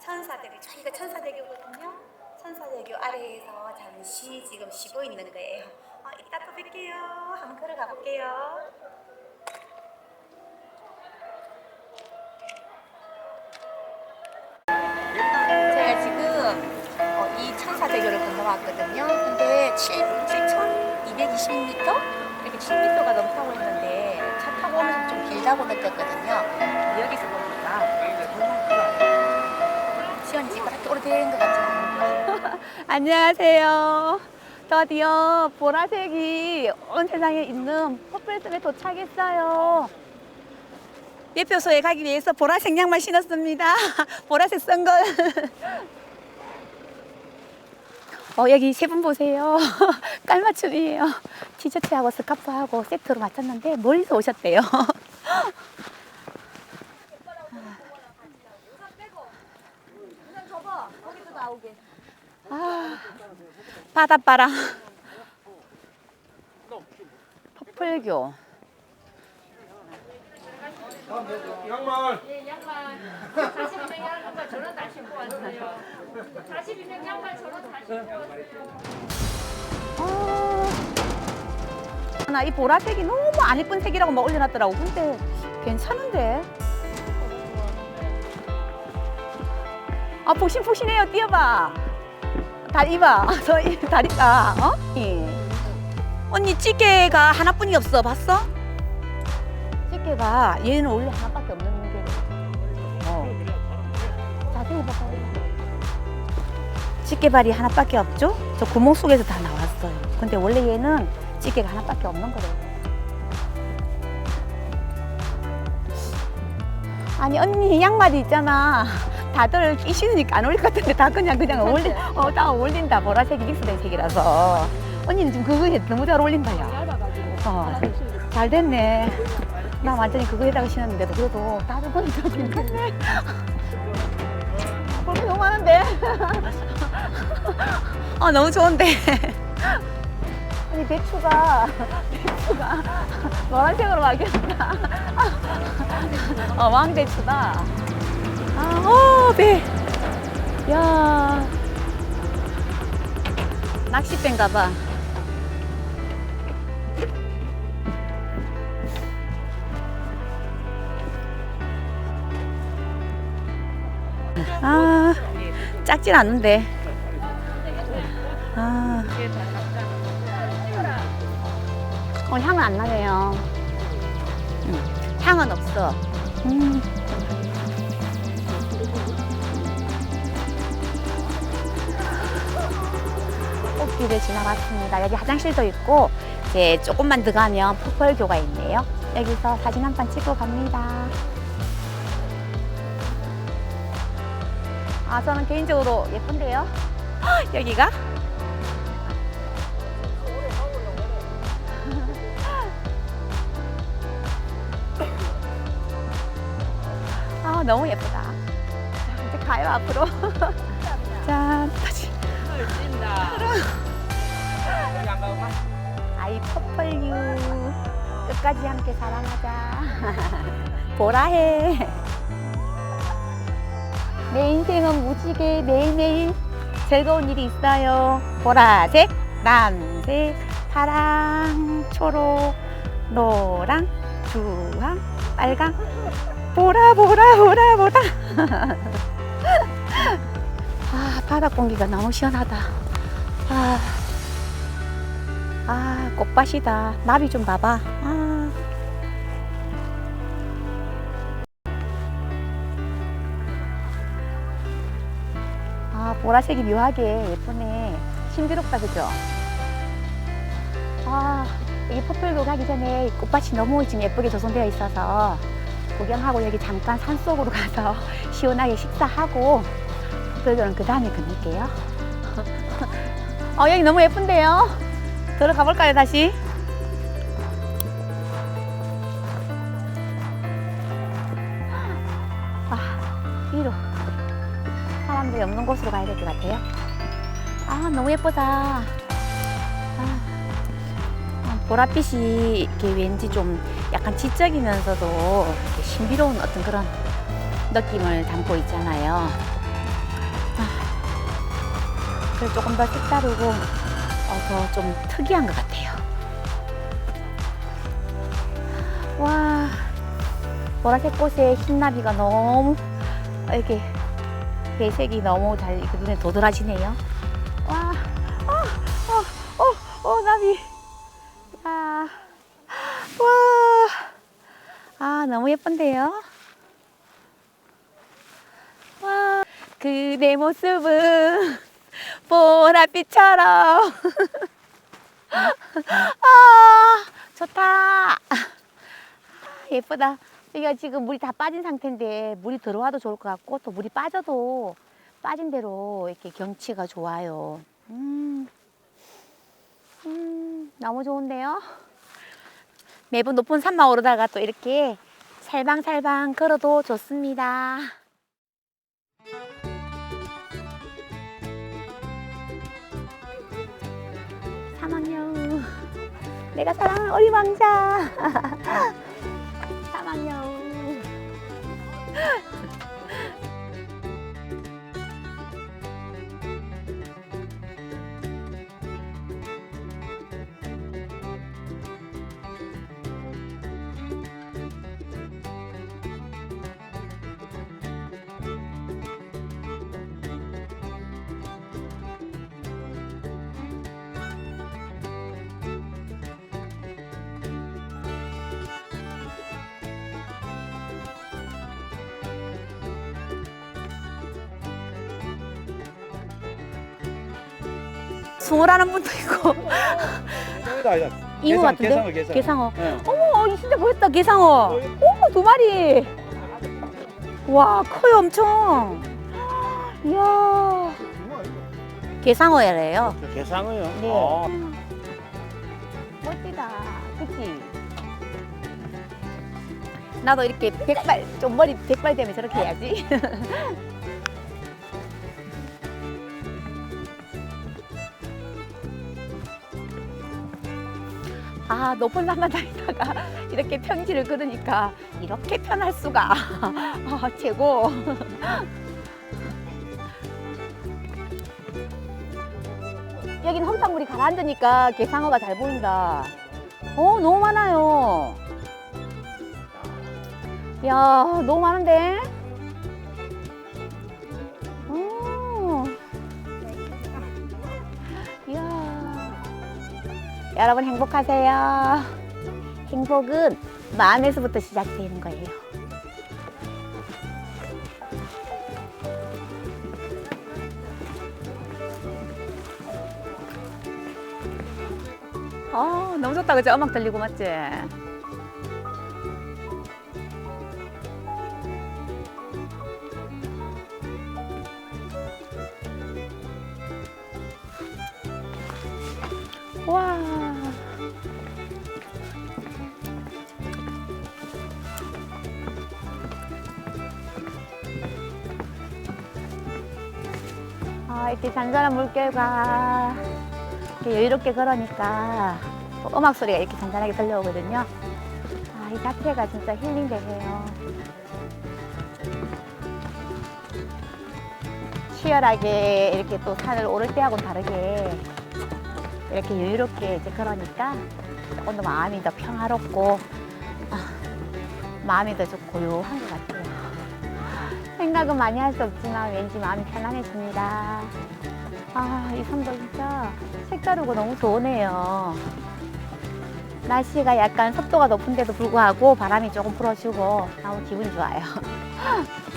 천사대교 저희가 천사대교거든요. 천사대교 아래에서 잠시 지금 쉬고 있는 거예요. 어, 이따 또 뵐게요. 한번 걸어가 볼게요. 제가 지금 어, 이 천사대교를 건너왔거든요. 근데 7, 7,220m? 이렇게 7m가 넘다고 했는데 차 타고 오면서 좀 길다고 느꼈거든요. 여기서 오래된 것 같지 않아요? 안녕하세요. 드디어 보라색이 온 세상에 있는 퍼플섬에 도착했어요. 예표소에 가기 위해서 보라색 양말 신었습니다. 보라색 쓴 걸. 어, 여기 세 분 보세요. 깔맞춤이에요. 티셔츠하고 스카프하고 세트로 맞췄는데 멀리서 오셨대요. 바닷바람. 퍼플교. 양말 42명 양말 저런 다 신고 왔어요. 42명 양말 저런 다 신고 왔어요. 아, 나이 보라색이 너무 안 이쁜 색이라고 막 올려놨더라고. 근데 괜찮은데? 아, 폭신폭신해요. 뛰어봐. 다리 봐. 저이 다리가, 어? 예. 언니, 찌개가 하나뿐이 없어. 봤어? 찌개가 얘는 원래 하나밖에 없는 게. 어. 자세히 봐봐요. 찌개발이 하나밖에 없죠? 저 구멍 속에서 다 나왔어요. 근데 원래 얘는 찌개가 하나밖에 없는 거래요. 아니 언니 양말이 있잖아. 다들 끼시니까 안 어울릴 것 같은데 다 그냥 그냥 어울리, 어, 다 어울린다. 보라색이 믹스된 색이라서. 언니는 지금 그거 너무 잘 어울린다, 야. 어, 잘 됐네. 나 완전히 그거에다가 신었는데도 그래도 다들 보니까 괜찮네. 볼거 너무 많은데. 아 너무 좋은데. 아니 배추가 배추가 노란색으로 바뀌었다. 어 왕배추다. 아, 오 배. 야. 낚싯배인가 봐. 아, 작진 않는데. 아. 어, 향은 안 나네요. 음, 향은 없어. 음. 길을 지나갔습니다. 여기 화장실도 있고, 이제 조금만 더 가면 폭펄교가 있네요. 여기서 사진 한 판 찍고 갑니다. 아, 저는 개인적으로 예쁜데요? 헉, 여기가? 아, 너무 예쁘다. 자, 이제 가요, 앞으로. 짠, 다시. 아이, 퍼플유. 끝까지 함께 사랑하자. 보라해. 내 인생은 무지개 매일매일 즐거운 일이 있어요. 보라색, 남색, 파랑, 초록, 노랑, 주황, 빨강. 보라 보라 보라 보라. 아 바다 공기가 너무 시원하다. 아, 아 꽃밭이다. 나비 좀 봐봐. 아. 아, 보라색이 묘하게 예쁘네. 신비롭다, 그죠? 아, 여기 퍼플교 가기 전에 꽃밭이 너무 지금 예쁘게 조성되어 있어서 구경하고 여기 잠깐 산속으로 가서 시원하게 식사하고 퍼플교는 그 다음에 건널게요. 어, 여기 너무 예쁜데요? 들어가 볼까요, 다시? 아, 위로. 사람들이 없는 곳으로 가야 될 것 같아요. 아, 너무 예쁘다. 아, 아, 보랏빛이 이렇게 왠지 좀 약간 지적이면서도 신비로운 어떤 그런 느낌을 담고 있잖아요. 아, 그래서 조금 더 색다르고 어, 더좀 특이한 것 같아요. 와, 보라색 꽃에 흰나비가 너무 이렇게 배색이 너무 잘 이렇게 눈에 도드라지네요. 와, 어, 어, 어, 어, 나비. 야, 와, 아, 너무 예쁜데요? 와, 그대 모습은 보랏빛처럼. 아, 좋다. 아, 예쁘다. 여기가 지금 물이 다 빠진 상태인데 물이 들어와도 좋을 것 같고 또 물이 빠져도 빠진 대로 이렇게 경치가 좋아요. 음, 음, 너무 좋은데요? 매번 높은 산만 오르다가 또 이렇게 살방살방 걸어도 좋습니다. 내가 사랑하는 어린 왕자. 사막여 숭어라는 분도 있고 여기다 아니다. 이거 같은데? 개상어, 개상어. 개상어 네. 어머 이 진짜 보였다 개상어 어머 두 마리 와 커요 엄청 이야 개상어래요 개상어요. 네. 어. 멋지다 그치 나도 이렇게 백발 좀 머리 백발 되면 저렇게 해야지 아 높은 산만 다니다가 이렇게 평지를 걸으니까 이렇게 편할 수가. 아, 최고. 여긴 험탕물이 가라앉으니까 개상어가 잘 보인다. 어 너무 많아요. 야 너무 많은데 여러분 행복하세요. 행복은 마음에서부터 시작되는 거예요. 아 너무 좋다. 그죠 음악 들리고 맞지? 와 아, 이렇게 잔잔한 물결과 이렇게 여유롭게 걸으니까 또 음악 소리가 이렇게 잔잔하게 들려오거든요. 아, 이 자체가 진짜 힐링되네요. 치열하게 이렇게 또 산을 오를 때하고는 다르게 이렇게 여유롭게 이제 걸으니까 조금 더 마음이 더 평화롭고 아, 마음이 더 좀 고요한 것 같아요. 생각은 많이 할 수 없지만 왠지 마음이 편안해집니다. 아, 이 섬도 진짜 색다르고 너무 좋으네요. 날씨가 약간 습도가 높은데도 불구하고 바람이 조금 불어주고 너무 기분이 좋아요.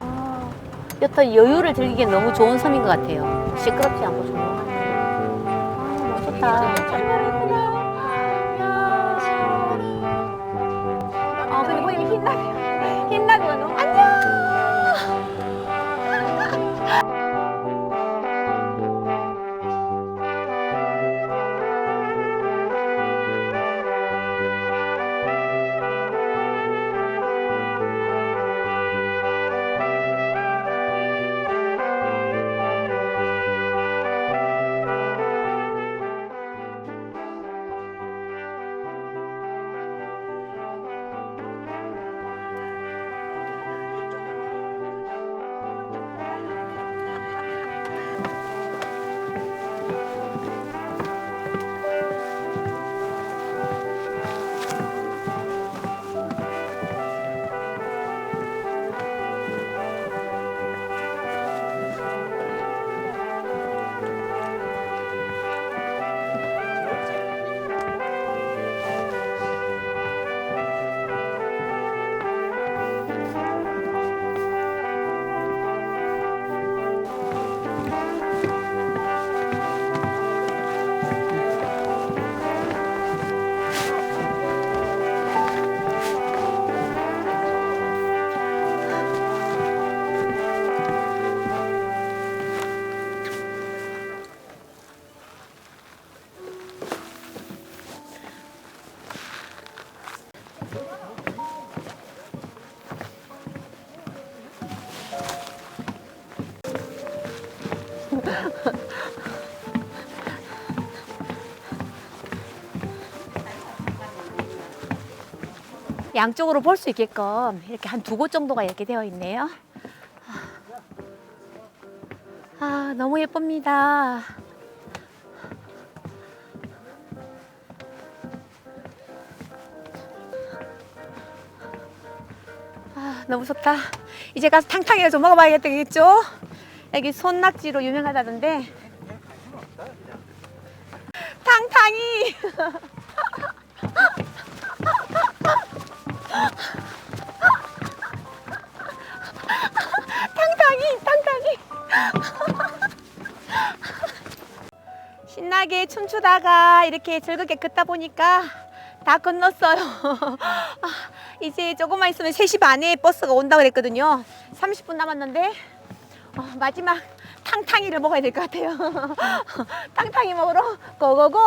아, 여튼 여유를 즐기기엔 너무 좋은 섬인 것 같아요. 시끄럽지 않고 조용하고. 아, 너무 좋다. 정말 예쁘다. 아, 근데 거기 흰나비, 양쪽으로 볼 수 있게끔 이렇게 한 두 곳 정도가 이렇게 되어 있네요. 아, 너무 예쁩니다. 아, 너무 좋다. 이제 가서 탕탕이를 좀 먹어봐야 되겠죠? 여기 손낙지로 유명하다던데. 신나게 춤추다가 이렇게 즐겁게 걷다 보니까 다 건넜어요. 아, 이제 조금만 있으면 3시 반에 버스가 온다고 그랬거든요. 30분 남았는데 어, 마지막 탕탕이를 먹어야 될 것 같아요. 탕탕이 먹으러 고고고.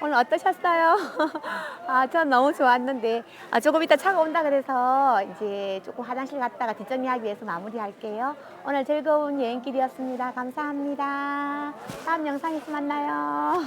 오늘 어떠셨어요? 아, 전 너무 좋았는데 아, 조금 이따 차가 온다 그래서 이제 조금 화장실 갔다가 뒷정리하기 위해서 마무리할게요. 오늘 즐거운 여행길이었습니다. 감사합니다. 다음 영상에서 만나요.